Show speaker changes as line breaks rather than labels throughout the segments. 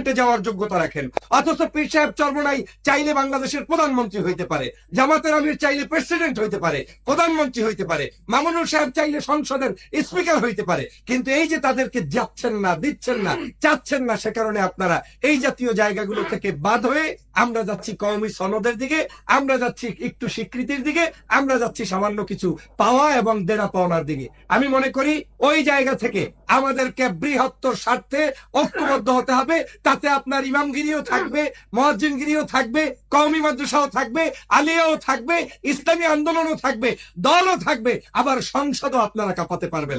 পার্লামেন্টে যাওয়ার যোগ্যতা রাখেন। অথচ পীর সাহেব চর্মনাই চাইলে বাংলাদেশের প্রধানমন্ত্রী হইতে পারে, জামাতের আমির চাইলে প্রেসিডেন্ট হইতে পারে, প্রধানমন্ত্রী হইতে পারে, মামুনুল সাহেব চাইলে সংসদের স্পিকার হইতে পারে। কিন্তু এই যে তাদেরকে যাচ্ছেন না, দিচ্ছেন না, চাচ্ছেন না, সে কারণে আপনারা এই জাতীয় জায়গাগুলো থেকে বাদ হয়ে আমরা যাচ্ছি কওমি সনদের দিকে, আমরা যাচ্ছি একটু স্বীকৃতির দিকে, আমরা যাচ্ছি সামান্য কিছু পাওয়া এবং দেনা পাওনার দিকে। আমি মনে করি ওই জায়গা থেকে আমাদেরকে বৃহত্তর স্বার্থে ঐক্যবদ্ধ হতে হবে। তাতে আপনার ইমামগিরিও থাকবে মহাজিনগিরিও থাকবে, কওমি মাদ্রাসাও থাকবে, আলিয়াও থাকবে, ইসলামী আন্দোলনও থাকবে, দলও থাকবে। আবার সংসদও আপনারা কাঁপাতে পারবেন।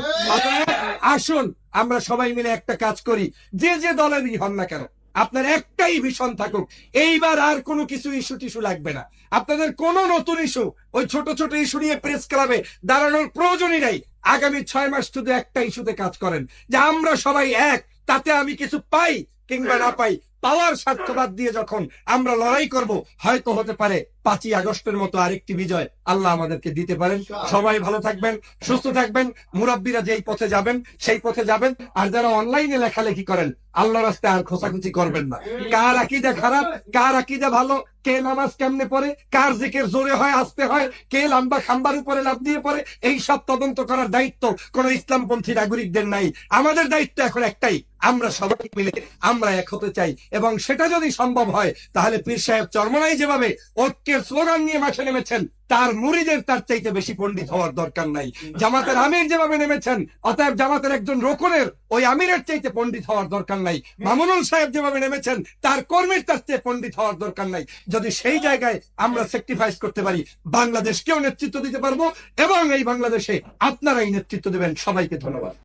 আসুন, আমরা সবাই মিলে একটা কাজ করি। যে যে দলেরই হন না কেন আপনার একটাই ভীষণ থাকুক। এইবার আর কোনো কিছু ইস্যু টিস্যু লাগবে না। আপনাদের কোনো নতুন ইস্যু ওই ছোট ছোট ইস্যু নিয়ে প্রেস ক্লাবে দাঁড়ানোর প্রয়োজনই নাই। আগামী ছয় মাস শুধু একটা ইস্যুতে কাজ করেন যে আমরা সবাই এক তাতে আমি কিছু পাই কিংবা না পাই পাওয়ার স্বার্থবাদ দিয়ে যখন আমরা লড়াই করব হয়তো হতে পারে পাঁচই আগস্টের মতো আরেকটি বিজয় আল্লাহ আমাদেরকে দিতে পারেন। সবাই ভালো থাকবেন, সুস্থ থাকবেন। মুরব্বীরা যেই পথে যাবেন, সেই পথে যাবেন। আর যারা অনলাইনে লেখালেখি করেন আল্লাহ রাস্তায় আর খোঁচাখুচি করবেন না। কার আকিদা খারাপ, কার আকিদা ভালো, কে নামাজ কেমনে পড়ে, কার জিকের জোরে হয়, আসতে হয়, কে লাম্বা খাম্বার উপরে লাভ দিয়ে পড়ে, এই সব তদন্ত করার দায়িত্ব কোন ইসলামপন্থী নাগরিকদের নাই। আমাদের দায়িত্ব এখন একটাই, আমরা সবাই মিলে, আমরা এক হতে চাই। এবং সেটা যদি সম্ভব হয়, তাহলে পীর সাহেব চরমনাই যেভাবে ঐক্যের স্লোগান নিয়ে মাঠে নেমেছেন। তার মুড়িদের তার চাইতে বেশি পণ্ডিত হওয়ার দরকার নাই। জামাতের আমির যেভাবে নেমেছেন, অতএব জামাতের একজন রোকনের ওই আমিরের চাইতে পণ্ডিত হওয়ার দরকার নাই। মামুনুল সাহেব যেভাবে নেমেছেন, তার কর্মীর তার চেয়ে পণ্ডিত হওয়ার দরকার নাই। যদি সেই জায়গায় আমরা স্যাক্রিফাইস করতে পারি, বাংলাদেশকেও নেতৃত্ব দিতে পারব এবং এই বাংলাদেশে আপনারাই নেতৃত্ব দেবেন সবাইকে ধন্যবাদ।